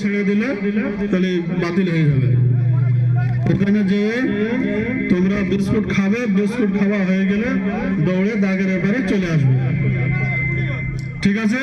ছেড়ে দিলে তাহলে বাতিল হয়ে যাবে। ওখানে যে তোমরা বিস্কুট খাবে, বিস্কুট খাওয়া হয়ে গেলে দৌড়ে দাগের এপারে চলে আসবে। ঠিক আছে?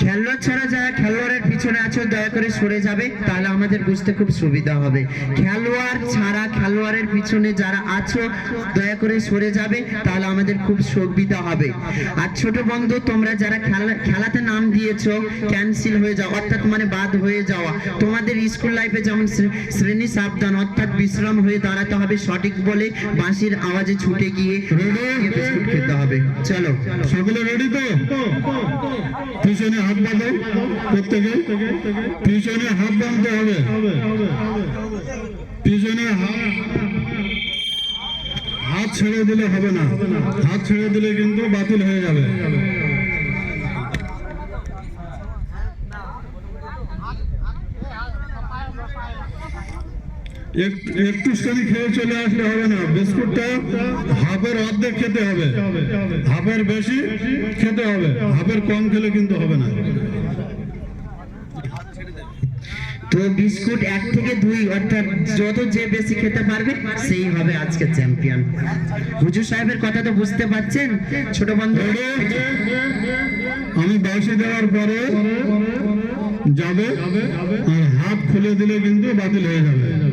খেলোয়াড় ছাড়া যারা খেলোয়াড়ের পিছনে আছো দয়া করে সরে যাবে তাহলে আমাদের বুঝতে খুব সুবিধা হবে। খেলোয়াড় ছাড়া খেলোয়াড়ের পিছনে যারা আছো দয়া করে সরে যাবে তাহলে আমাদের খুব সুবিধা হবে। আর ছোট বন্ধু তোমরা যারা খেলা খেলাতে নাম দিয়েছ ক্যান্সেল হয়ে যাওয়া অর্থাৎ মানে বাদ হয়ে যাওয়া। তোমাদের স্কুল লাইফে যেমন শ্রেণি সাবধান অর্থাৎ বিশ্রাম হয়ে দাঁড়াতে হবে সঠিক বলে বাঁশির আওয়াজে ছুটে গিয়ে খেতে হবে। চলো। সকলে রেডি তো? হাত বাঁধো প্রত্যেকে পিছনে হাত বাঁধতে হবে। পিছনে হাত হাত ছেড়ে দিলে হবে না। হাত ছেড়ে দিলে কিন্তু বাতিল হয়ে যাবে। একটুখানি খেয়ে চলে আসলে হবে না। বিস্কুটটা হাফের অর্ধেক খেতে হবে। হাফের বেশি খেতে হবে। হাফের কম খেলে কিন্তু হবে না। তো বিস্কুট এক থেকে দুই অর্থাৎ যত যে বেশি খেতে পারবে সেই হবে আজকে চ্যাম্পিয়ন। হুজুর সাহেবের কথা তো বুঝতে পারছেন। ছোট বন্ধু আমি বাসি দেওয়ার পরে যাবে। আর হাত খুলে দিলে কিন্তু বাতিল হয়ে যাবে।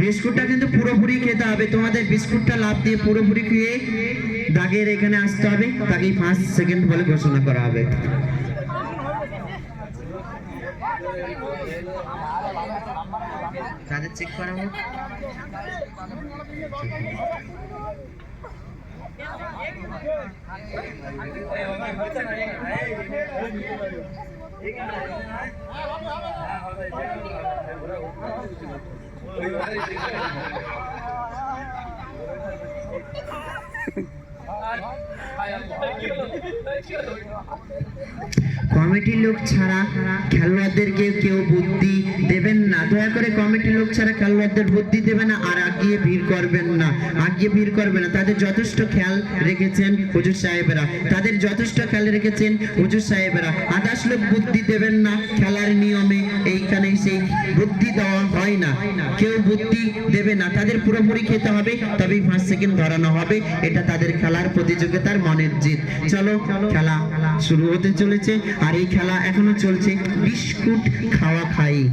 বিস্কুটটা কিন্তু পুরোপুরি খেতে হবে তোমাদের বিস্কুটটা লাভ দিয়ে পুরোপুরি খেয়ে দাগের এখানে আসতে হবে তাকেই পাঁচ সেকেন্ড বলে ঘোষণা করা হবে তাদের চেক করা হোক কমিটির লোক ছাড়া খেলোয়াড়দেরকে কেউ বুদ্ধি দেবেন দয়া করে কমিটির লোক ছাড়া খেলোয়াড়দের বুদ্ধি দেবে না আর আগিয়ে ভিড় করবেন না। আগিয়ে ভিড় করবে না। তাদের যথেষ্ট খেয়াল রেখেছেন হুজুর সাহেবেরা। তাদের যথেষ্ট খেয়াল রেখেছেন হুজুর সাহেবেরা। আদার্স লোক বুদ্ধি দেবেন না খেলার নিয়মে। এইখানে সেই বুদ্ধি দেওয়া হয় না। কেউ বুদ্ধি দেবে না। তাদের পুরোপুরি খেতে হবে, তবেই পাঁচ সেকেন্ড ধরানো হবে। এটা তাদের খেলার প্রতিযোগিতার মনের জিত। চলো, খেলা শুরু হতে চলেছে। আর এই খেলা এখনও চলছে। বিস্কুট খাওয়া খাই।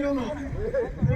আরও হয়ে গেছে